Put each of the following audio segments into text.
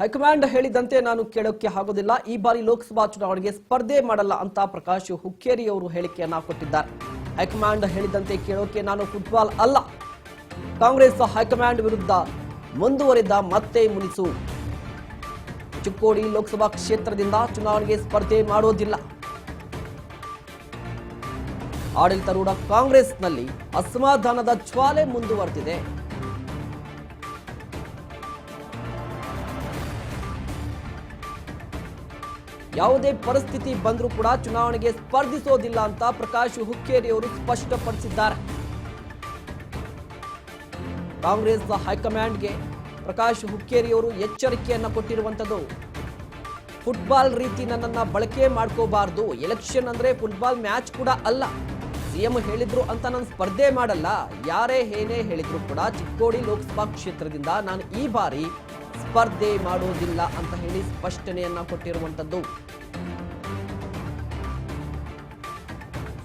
High command ಹೇಳಿದಂತೆ ನಾನು ಕೇಳೋಕೆ ಆಗೋದಿಲ್ಲ. ಈ ಬಾರಿ ಲೋಕಸಭಾ ಚುನಾವಣೆಗೆ ಸ್ಪರ್ಧೆ ಮಾಡಲ್ಲ ಅಂತ ಪ್ರಕಾಶ್ ಹುಕ್ಕೇರಿ ಅವರು ಹೇಳಿಕೆಯನ್ನ ಕೊಟ್ಟಿದ್ದಾರೆ. ಹೈಕಮಾಂಡ್ ಹೇಳಿದಂತೆ ಕೇಳೋಕೆ ನಾನು ಫುಟ್ಬಾಲ್ ಅಲ್ಲ. ಕಾಂಗ್ರೆಸ್ ಹೈಕಮಾಂಡ್ ವಿರುದ್ಧ ಮುಂದುವರಿದ ಮತ್ತೆ ಮುನಿಸು. ಚಿಕ್ಕೋಡಿ ಲೋಕಸಭಾ ಕ್ಷೇತ್ರದಿಂದ ಚುನಾವಣೆಗೆ ಸ್ಪರ್ಧೆ ಮಾಡೋದಿಲ್ಲ. ಆಡಳಿತಾರೂಢ ಕಾಂಗ್ರೆಸ್ನಲ್ಲಿ ಅಸಮಾಧಾನದ ಜ್ವಾಲೆ ಮುಂದುವರೆದಿದೆ. ಯಾವುದೇ ಪರಿಸ್ಥಿತಿ ಬಂದರೂ ಕೂಡ ಚುನಾವಣೆಗೆ ಸ್ಪರ್ಧಿಸೋದಿಲ್ಲ ಅಂತ ಪ್ರಕಾಶ್ ಹುಕ್ಕೇರಿ ಅವರು ಸ್ಪಷ್ಟಪಡಿಸಿದ್ದಾರೆ. ಕಾಂಗ್ರೆಸ್ ಹೈಕಮಾಂಡ್ಗೆ ಪ್ರಕಾಶ್ ಹುಕ್ಕೇರಿ ಅವರು ಎಚ್ಚರಿಕೆಯನ್ನ ಕೊಟ್ಟಿರುವಂಥದ್ದು. ಫುಟ್ಬಾಲ್ ರೀತಿ ನನ್ನನ್ನು ಬಳಕೆ ಮಾಡ್ಕೋಬಾರ್ದು. ಎಲೆಕ್ಷನ್ ಅಂದರೆ ಫುಟ್ಬಾಲ್ ಮ್ಯಾಚ್ ಕೂಡ ಅಲ್ಲ. ಸಿಎಂ ಹೇಳಿದ್ರು ಅಂತ ನಾನು ಸ್ಪರ್ಧೆ ಮಾಡಲ್ಲ. ಯಾರೇ ಏನೇ ಹೇಳಿದ್ರು ಕೂಡ ಚಿಕ್ಕೋಡಿ ಲೋಕಸಭಾ ಕ್ಷೇತ್ರದಿಂದ ನಾನು ಈ ಬಾರಿ ಸ್ಪರ್ಧೆ ಮಾಡುವುದಿಲ್ಲ ಅಂತ ಹೇಳಿ ಸ್ಪಷ್ಟನೆಯನ್ನ ಕೊಟ್ಟಿರುವಂಥದ್ದು.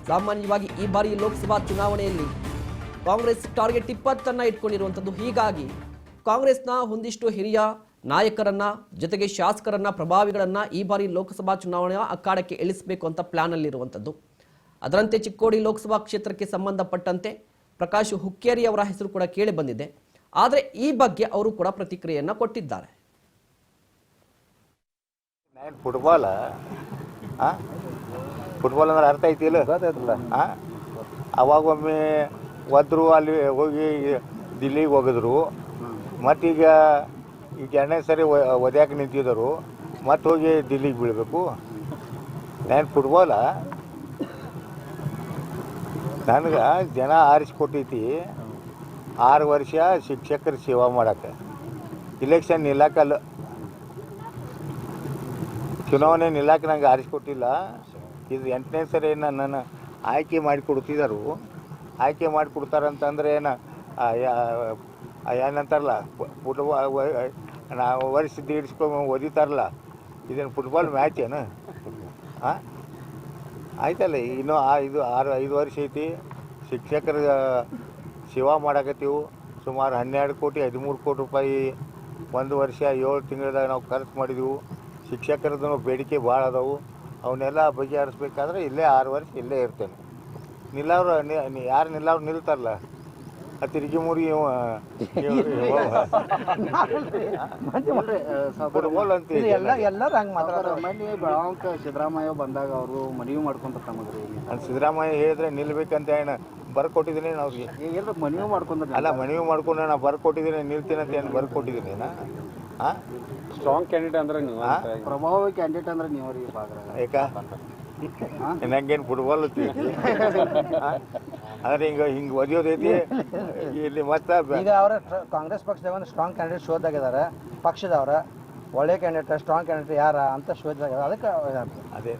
ಸಾಮಾನ್ಯವಾಗಿ ಈ ಬಾರಿ ಲೋಕಸಭಾ ಚುನಾವಣೆಯಲ್ಲಿ ಕಾಂಗ್ರೆಸ್ ಟಾರ್ಗೆಟ್ ಇಪ್ಪತ್ತನ್ನ ಇಟ್ಕೊಂಡಿರುವಂಥದ್ದು. ಹೀಗಾಗಿ ಕಾಂಗ್ರೆಸ್ನ ಒಂದಿಷ್ಟು ಹಿರಿಯ ನಾಯಕರನ್ನ, ಜೊತೆಗೆ ಶಾಸಕರನ್ನ, ಪ್ರಭಾವಿಗಳನ್ನ ಈ ಬಾರಿ ಲೋಕಸಭಾ ಚುನಾವಣೆಯ ಅಖಾಡಕ್ಕೆ ಇಳಿಸಬೇಕು ಅಂತ ಪ್ಲಾನ್ ಅಲ್ಲಿರುವಂಥದ್ದು ಅದರಂತೆ ಚಿಕ್ಕೋಡಿ ಲೋಕಸಭಾ ಕ್ಷೇತ್ರಕ್ಕೆ ಸಂಬಂಧಪಟ್ಟಂತೆ ಪ್ರಕಾಶ್ ಹುಕ್ಕೇರಿ ಅವರ ಹೆಸರು ಕೂಡ ಕೇಳಿ ಬಂದಿದೆ. ಆದರೆ ಈ ಬಗ್ಗೆ ಅವರು ಕೂಡ ಪ್ರತಿಕ್ರಿಯೆಯನ್ನ ಕೊಟ್ಟಿದ್ದಾರೆ. ನೈನ್ ಫುಟ್ಬಾಲ್ ಆ? ಫುಟ್ಬಾಲ್ ಅಂದ್ರೆ ಅರ್ಥ ಐತಿಲ್ಲ ಆ? ಅವಾಗ ಒಮ್ಮೆ ಒದ್ರು ಅಲ್ಲಿ ಹೋಗಿ ದಿಲ್ಲಿಗೆ ಹೋಗಿದ್ರು. ಮತ್ತೀಗ ಈಗ ಎರಡನೇ ಸರಿ ಒದ್ಯಾಕೆ ನಿಂತಿದ್ದರು. ಮತ್ತೆ ಹೋಗಿ ದಿಲ್ಲಿಗೆ ಬೀಳಬೇಕು. ನಾನು ಫುಟ್ಬಾಲ ನನಗೆ ಜನ ಆರಿಸ್ಕೊಟ್ಟೈತಿ. ಆರು ವರ್ಷ ಶಿಕ್ಷಕರ ಸೇವಾ ಮಾಡಕ್ಕೆ. ಇಲೆಕ್ಷನ್ ನಿಲ್ಲಕ್ಕಲ್ಲ ಚುನಾವಣೆ ನಿಲ್ಲಕ್ಕೆ ನಂಗೆ ಆರಿಸ್ಕೊಟ್ಟಿಲ್ಲ. ಇದು ಎಂಟನೇ ಸರಿ ನನ್ನನ್ನು ಆಯ್ಕೆ ಮಾಡಿ ಕೊಡ್ತಿದ್ದಾರು ಆಯ್ಕೆ ಮಾಡಿ ಕೊಡ್ತಾರಂತಂದ್ರೆ ಏನು ಏನಂತಾರಲ್ಲ ಫುಟ್ಬಾಲ್ ನಾವು ವರ್ಷ ದೀಡ್ಸ್ಕೊಂಡು ಓದಿತಾರಲ್ಲ, ಇದೇನು ಫುಟ್ಬಾಲ್ ಮ್ಯಾಚ್ ಏನು? ಹಾಂ ಆಯ್ತಲ್ಲ, ಇನ್ನೂ ಆ, ಇದು ಆರು, ಐದು ವರ್ಷ ಐತಿ, ಶಿಕ್ಷಕರ ಸೇವಾ ಮಾಡಕತ್ತೀವಿ. ಸುಮಾರು ಹನ್ನೆರಡು ಕೋಟಿ ಹದಿಮೂರು ಕೋಟಿ ರೂಪಾಯಿ ಒಂದು ವರ್ಷ ಏಳು ತಿಂಗಳದಾಗ ನಾವು ಖರ್ಚು ಮಾಡಿದೆವು. ಶಿಕ್ಷಕರದ್ದು ಬೇಡಿಕೆ ಭಾಳ ಅದಾವು. ಅವನ್ನೆಲ್ಲ ಬಗೆಹರಿಸ್ಬೇಕಾದ್ರೆ ಇಲ್ಲೇ ಆರು ವರ್ಷ ಇಲ್ಲೇ ಇರ್ತೇನೆ. ನಿಲ್ಲವ್ರು ನಿ- ಯಾರು ನಿಲ್ಲವ್ರು ನಿಲ್ತಾರಲ್ಲ? ಆ ತಿರುಗಿ ಮುರುಗಿ ಸಿದ್ದರಾಮಯ್ಯ ಬಂದಾಗ ಅವರು ಮನವಿ ಮಾಡ್ಕೊಂತ ಸಿದ್ದರಾಮಯ್ಯ ಹೇಳಿದ್ರೆ ನಿಲ್ಬೇಕಂತ ಏನು ಬರ್ಕೊಟ್ಟಿದ್ದೀನಿ ನಾನು ಅವ್ರಿಗೆ ಏನ್ರ ಮನವಿ ಮಾಡ್ಕೊಂಡ ಅಲ್ಲ ಮನವಿ ಮಾಡ್ಕೊಂಡು ನಾನು ಬರ್ಕೊಟ್ಟಿದ್ದೀನಿ ನಿಲ್ತೀನಿ ಅಂತ ಏನು ಬರ್ಕೊಟ್ಟಿದ್ದೀನಿ ನಾ? ಹಾಂ ಸ್ಟ್ರಾಂಗ್ ಕ್ಯಾಂಡಿಡೇಟ್ ಅಂದ್ರೆ ನೀವು ಪ್ರಭಾವಿ ಕ್ಯಾಂಡಿಡೇಟ್ ಅಂದ್ರೆ ನೀವು ಭಾಗದಾಗ ಯಾಕ ನಂಗೇನು ಫುಟ್ಬಾಲ್ ಅಂದ್ರೆ ಹಿಂಗೆ ಹಿಂಗೆ ಒದಿಯೋದೈತಿ. ಇಲ್ಲಿ ಮತ್ತೆ ಈಗ ಅವರ ಕಾಂಗ್ರೆಸ್ ಪಕ್ಷದಾಗ ಒಂದು ಸ್ಟ್ರಾಂಗ್ ಕ್ಯಾಂಡಿಡೇಟ್ ಶೋಧಾಗಿದ್ದಾರೆ ಪಕ್ಷದವ್ರ ಒಳ್ಳೆ ಕ್ಯಾಂಡಿಡೇಟ್ ಸ್ಟ್ರಾಂಗ್ ಕ್ಯಾಂಡಿಡೇಟ್ ಯಾರ ಅಂತ ಶೋಧಾಗ್ಯದ ಅದಕ್ಕೆ ಅದೇ.